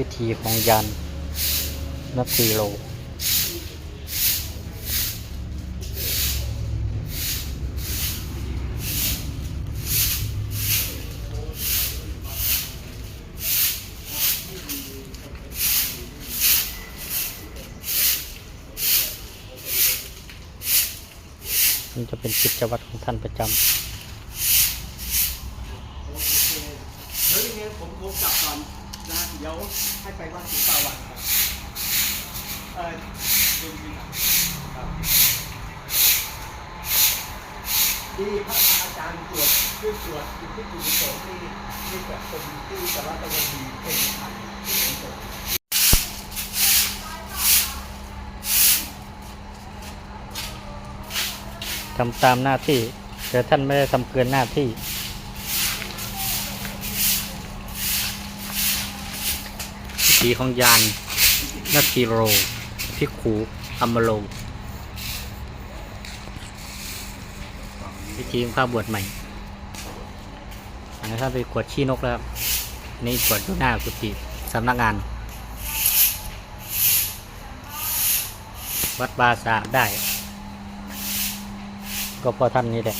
วิธีของยานนับทีโลนี่จะเป็นกิจวัตรของท่านประจเนะเดี๋ยวให้ไปวัดศรีปาวันครับเออดูดีครับครับที่พระอาจารย์ตรวจขึ้นตรวจที่ที่คุโสที่ที่แบบคนที่สารตรวันดีเป็นพันที่ผมตรวจทำตามหน้าที่ แต่ท่านไม่ได้ทำเกินหน้าที่ ทีของยานนัตทีโรพิกขูอัมมโลวิธีของข้าบวชใหม่อันนี้ท่านไปกวดขี้นกแล้วนี่กวดอยู่หน้ากุฏิสำนักงาน วัดบาสาได้ ก็เพราะท่านนี้แหละ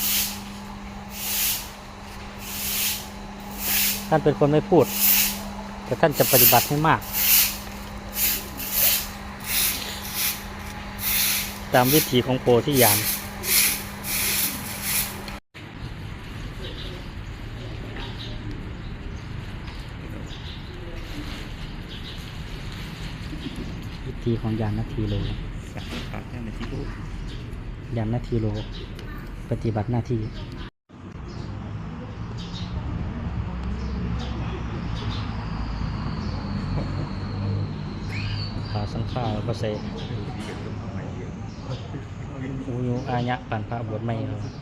ท่านเป็นคนไม่พูด แต่ท่านจะปฏิบัติให้มาก ตามวิถีของโพธิญาณวิธีของยานนาทีโลยานนาทีโล ปฏิบัติหน้าที่าสังฆาวก็เซอูยูอาญะปันพระบวชไม่ครับ